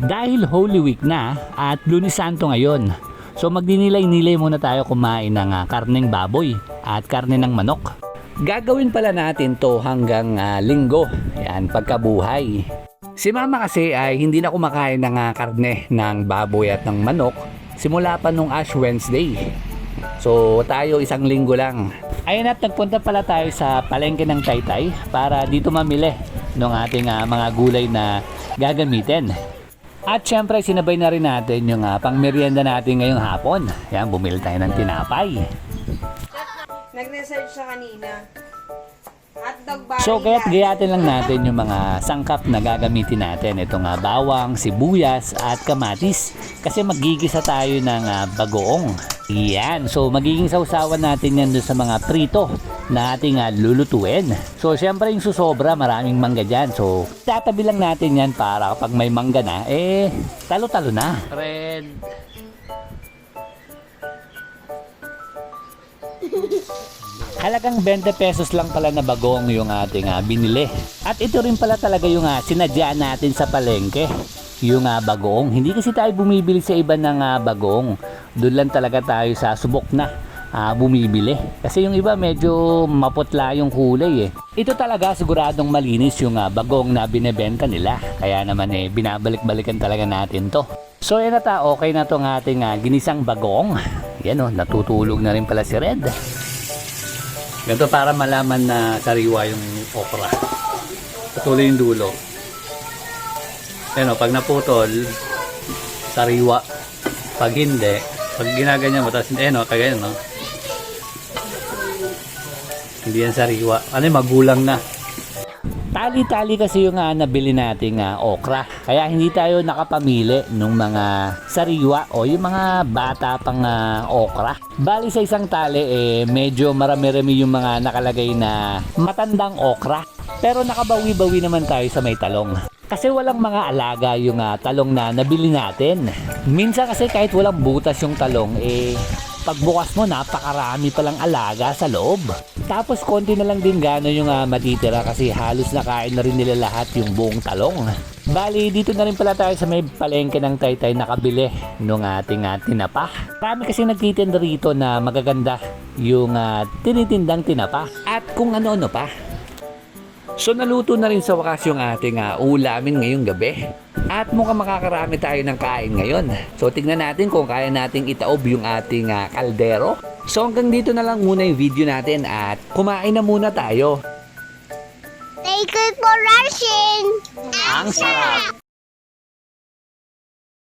Dahil Holy Week na at Lunes Santo ngayon, so magdinilay-nilay muna tayo kumain ng ah, karneng baboy at karne ng manok. Gagawin pala natin to hanggang ah, linggo, yan pagkabuhay. Si mama kasi ay hindi na kumakain ng ah, karne ng baboy at ng manok simula pa nung Ash Wednesday. So tayo isang linggo lang. Ayun at nagpunta pala tayo sa palengke ng Taytay para dito mamili ng ating ah, mga gulay na gagamitin. At syempre sinabay na rin natin yung uh, pangmeryenda natin ngayong hapon. Yan, bumili tayo ng tinapay. Nag-research siya kanina. So kaya't gayatin lang natin yung mga sangkap na gagamitin natin. Ito nga bawang, sibuyas at kamatis. Kasi magigisa tayo ng ah, bagoong. Yan. So magiging sausawan natin yan doon sa mga prito na ating ah, lulutuin. So syempre yung susobra, maraming mangga dyan. So tatabi lang natin yan para kapag may mangga na, eh talo-talo na. Red. Halagang 20 pesos lang pala na bagong yung ating ah, binili. At ito rin pala talaga yung uh, sinadya natin sa palengke. Yung ah, bagong. Hindi kasi tayo bumibili sa iba ng ah, bagong. Doon lang talaga tayo sa subok na ah, bumibili. Kasi yung iba medyo maputla yung kulay eh. Ito talaga siguradong malinis yung ah, bagong na binebenta nila. Kaya naman eh binabalik-balikan talaga natin to. So yan na ta, okay na tong ating ah, ginisang bagong. Yan oh, natutulog na rin pala si Red. Ganito para malaman na sariwa yung okra. Patuloy yung dulo. Ano, pag naputol, sariwa. Pag hindi, pag ginaganyan mo, tapos, eh no, kaya no. Hindi yan sariwa. Ano yung magulang na. Tali-tali kasi yung ah, nabili nating ah, okra. Kaya hindi tayo nakapamili ng mga sariwa o yung mga bata pang ah, okra. Bali sa isang tali eh medyo marami-rami yung mga nakalagay na matandang okra. Pero nakabawi-bawi naman tayo sa may talong. Kasi walang mga alaga yung ah, talong na nabili natin. Minsan kasi kahit walang butas yung talong eh pagbukas mo napakarami palang alaga sa loob. Tapos konti na lang din gano'n yung ah, matitira kasi halos nakain na rin nila lahat yung buong talong. Bali, dito na rin pala tayo sa may palengke ng taytay nakabili nung ating uh, tinapa. Marami kasi nagtitinda rito na magaganda yung ah, tinitindang tinapa. At kung ano-ano pa. So naluto na rin sa wakas yung ating ah, ulamin ngayong gabi. At mukhang makakarami tayo ng kain ngayon. So tignan natin kung kaya nating itaob yung ating ah, kaldero. So hanggang dito na lang muna yung video natin at kumain na muna tayo. Thank you for rushing. Ang sarap!